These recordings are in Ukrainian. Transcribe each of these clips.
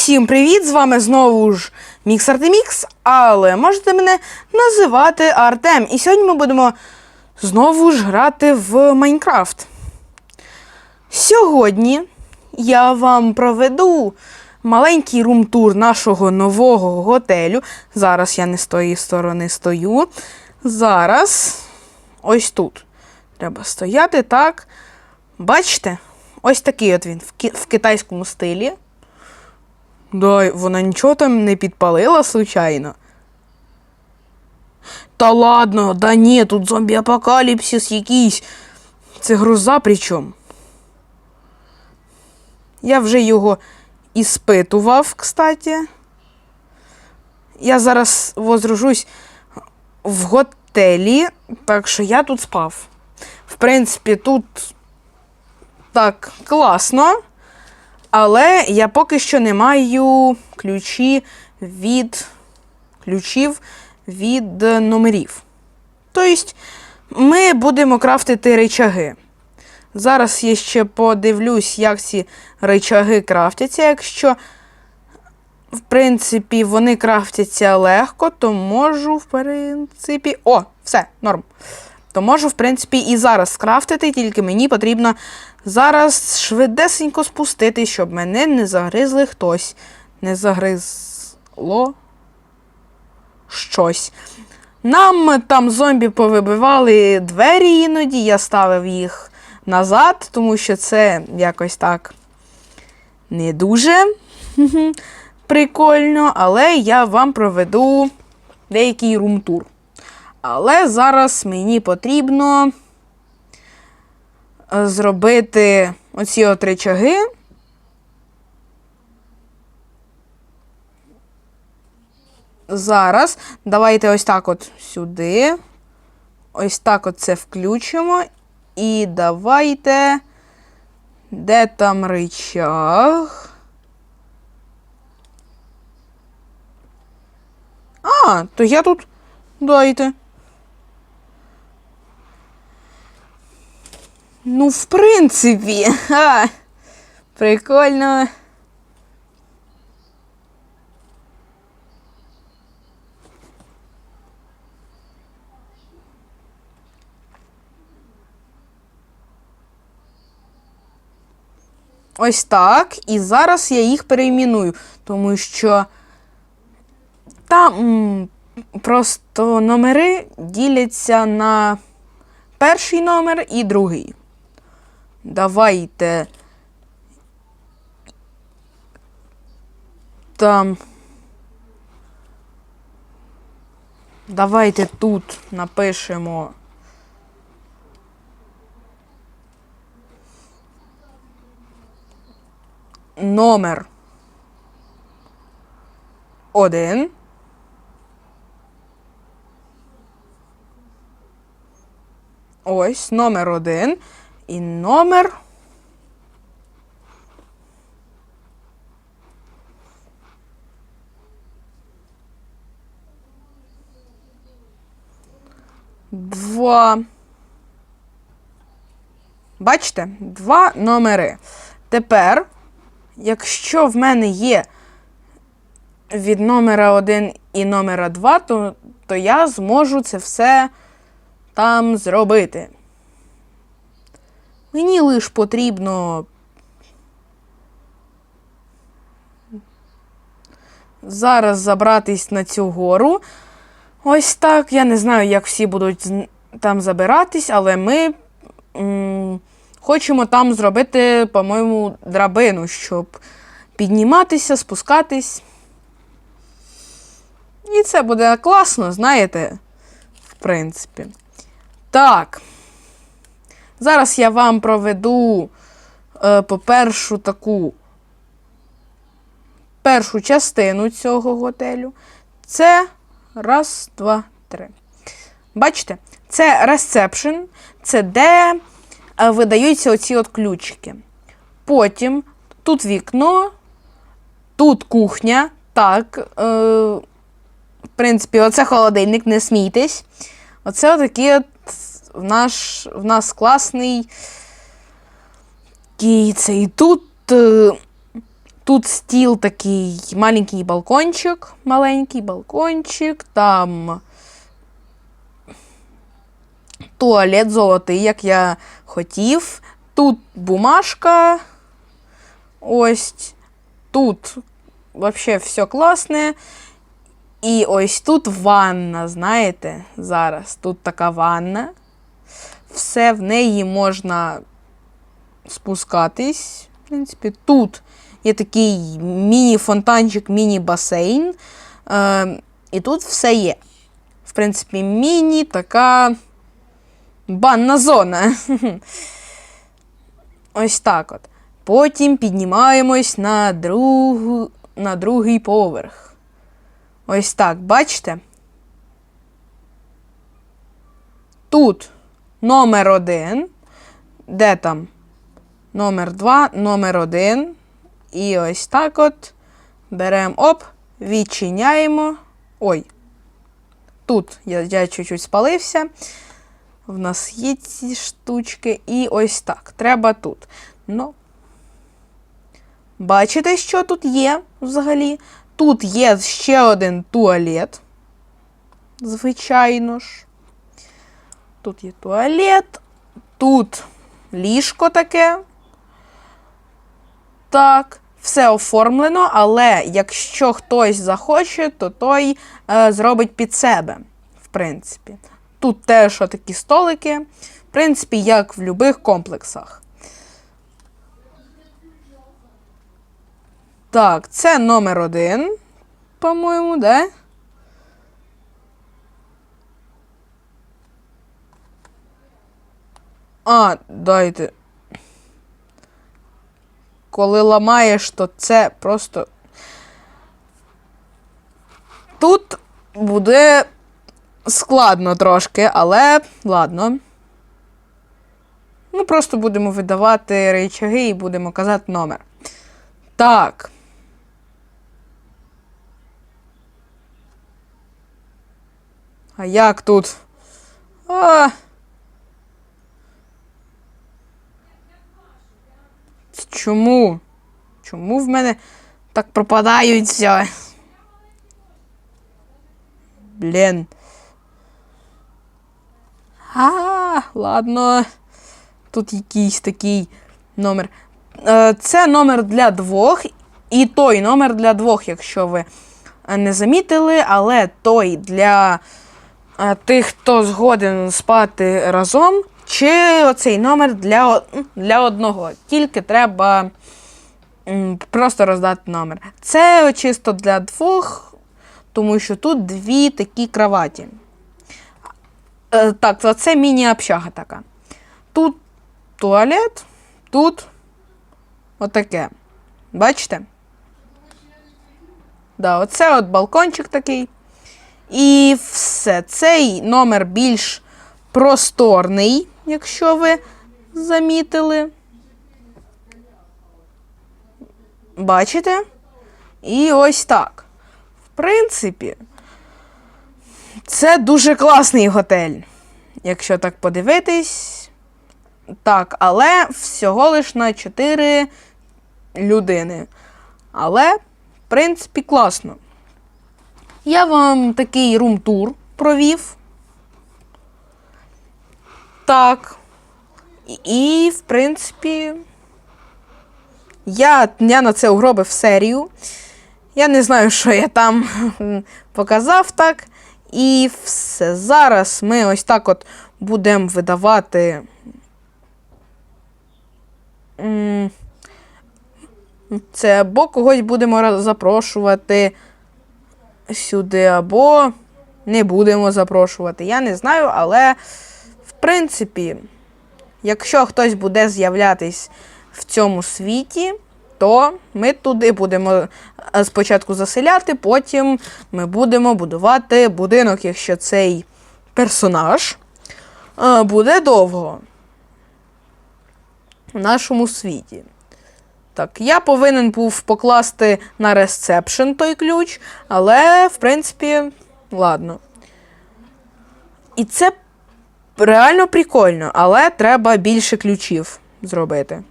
Усім привіт! З вами знову ж Мікс Артемікс, але можете мене називати Артем. І сьогодні ми будемо знову ж грати в Майнкрафт. Сьогодні я вам проведу маленький рум-тур нашого нового готелю. Зараз я не з тої сторони стою. Зараз ось тут. Треба стояти так. Бачите? Ось такий от він в китайському стилі. Да, вона нічого там не підпалила, случайно. Та ладно, да ні, тут зомбі-апокаліпсис якийсь. Це гроза причому. Я вже його іспитував, кстати. Я зараз возрожусь в готелі, так що я тут спав. В принципі, тут так класно. Але я поки що не маю ключі від ключів від номерів. Тобто, ми будемо крафтити речаги. Зараз я ще подивлюсь, як ці речаги крафтяться. Якщо, в принципі, вони крафтяться легко, то можу, в принципі. О, все, норм. То можу, в принципі, і зараз скрафтити, тільки мені потрібно зараз швидесенько спустити, щоб мене не загризли хтось. Не загризло щось. Нам там зомбі повибивали двері іноді, я ставив їх назад, тому що це якось так не дуже прикольно, але я вам проведу деякий рум-тур. Але зараз мені потрібно е, зробити оці от речаги. Зараз давайте ось так от сюди. Ось так от це включимо. І давайте. Де там рычаг? А, то я тут. Дайте. Ну, в принципі. Ха. Прикольно. Ось так. І зараз я їх перейменую, тому що там просто номери діляться на перший номер і другий. Давайте. Там. Давайте тут напишемо. Номер один. Ось номер один і номер. Два. Бачите? Два номери. Тепер, якщо в мене є від номера 1 і номера 2, то, то я зможу це все там зробити. Мені лише потрібно зараз забратись на цю гору. Ось так. Я не знаю, як всі будуть там забиратись, але ми м, хочемо там зробити, по-моєму, драбину, щоб підніматися, спускатись. І це буде класно, знаєте, в принципі. Так. Зараз я вам проведу е, по першу таку першу частину цього готелю. Це раз, два, три. Бачите? Це ресепшн, це де е, видаються оці от ключики. Потім тут вікно, тут кухня. Так. Е, в принципі, оце холодильник, не смійтесь. Оце отакий от в, наш, в нас класний кій цей. Тут, е, Тут стіл такий маленький балкончик, маленький балкончик, там туалет золотий, як я хотів. Тут бумажка. Ось тут взагалі все класне. І ось тут ванна, знаєте, зараз тут така ванна. Все в неї можна спускатись. В принципі, тут є такий міні-фонтанчик, міні-басейн. Е, і тут все є. В принципі, міні така банна зона. Ось так от. Потім піднімаємось на, другу, на другий поверх. Ось так, бачите? Тут номер один. Де там? Номер два, номер один. І ось так от. Беремо оп, відчиняємо. Ой. Тут я, я чуть-чуть спалився. В нас є ці штучки. І ось так. Треба тут. Ну. Бачите, що тут є взагалі? Тут є ще один туалет. Звичайно ж. Тут є туалет. Тут ліжко таке. Так, все оформлено, але якщо хтось захоче, то той е, зробить під себе, в принципі. Тут теж такі столики, в принципі, як в будь-яких комплексах. Так, це номер один, по-моєму, да? А, дайте. Коли ламаєш, то це просто. Тут буде складно трошки, але ладно. Ну, просто будемо видавати речаги і будемо казати номер. Так. А як тут? А. Чому? Чому в мене так пропадають все? Блін. А, ладно. Тут якийсь такий номер. Е, Це номер для двох, і той номер для двох, якщо ви не замітили, але той для е, тих, хто згоден спати разом, чи оцей номер для, для одного. Тільки треба просто роздати номер. Це чисто для двох, тому що тут дві такі кроваті. Е, так, це міні-общага така. Тут туалет, тут отаке. Бачите? Да, оце от балкончик такий. І все. Цей номер більш просторний, якщо ви замітили. Бачите? І ось так. В принципі, це дуже класний готель. Якщо так подивитись. Так, але всього лиш на 4 людини. Але, в принципі, класно. Я вам такий рум-тур провів. Так. І, в принципі, я, я на це угробив серію. Я не знаю, що я там показав так. І все. Зараз ми ось так от будемо видавати. Це або когось будемо запрошувати сюди, або не будемо запрошувати. Я не знаю, але принципі, якщо хтось буде з'являтись в цьому світі, то ми туди будемо е, спочатку заселяти, потім ми будемо будувати будинок, якщо цей персонаж е, буде довго в нашому світі. Так, я повинен був покласти на ресепшн той ключ, але, в принципі, ладно. І це реально прикольно, але треба більше ключів зробити.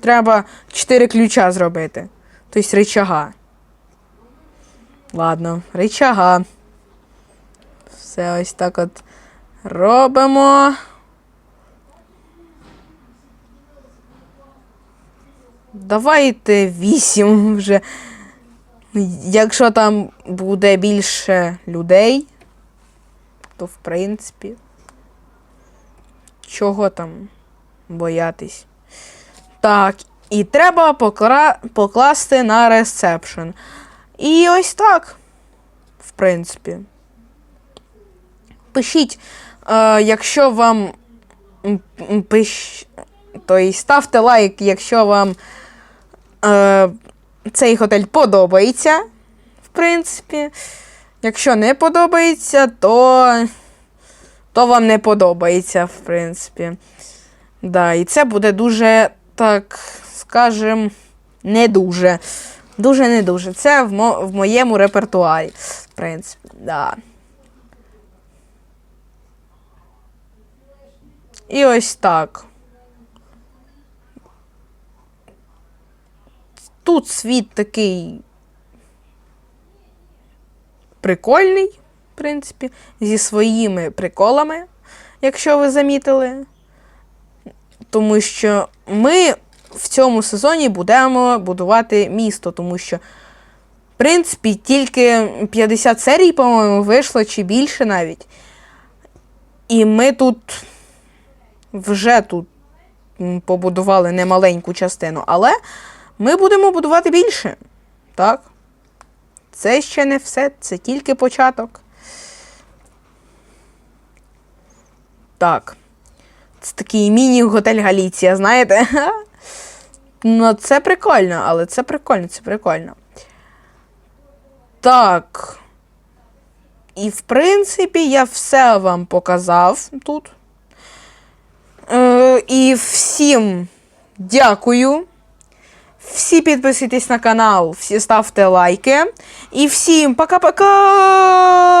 треба 4 ключа зробити. Тобто рычага. Ладно, рычага. Все ось так от робимо. Давайте 8 вже. Якщо там буде більше людей, то в принципі. Чого там боятись? Так, і треба покла... покласти на ресепшн. І ось так. В принципі. Пишіть, е, якщо вам. Пиш... Тобто ставте лайк, якщо вам е, цей готель подобається. В принципі. Якщо не подобається, то. То вам не подобається, в принципі. Да, і це буде дуже, так скажем, не дуже. Дуже не дуже. Це в, мо- в моєму репертуарі. В принципі, да. І ось так. Тут світ такий прикольний, принципі, зі своїми приколами, якщо ви замітили. Тому що ми в цьому сезоні будемо будувати місто, тому що, в принципі, тільки 50 серій, по-моєму, вийшло чи більше навіть. І ми тут вже тут побудували немаленьку частину, але ми будемо будувати більше. Так? Це ще не все, це тільки початок. Так. Це такий міні-готель Галіція, знаєте? Ну, це прикольно, але це прикольно, це прикольно. Так. І в принципі, я все вам показав тут. Е, і всім дякую. Всі підписуйтесь на канал, всі ставте лайки. І всім пока-пока!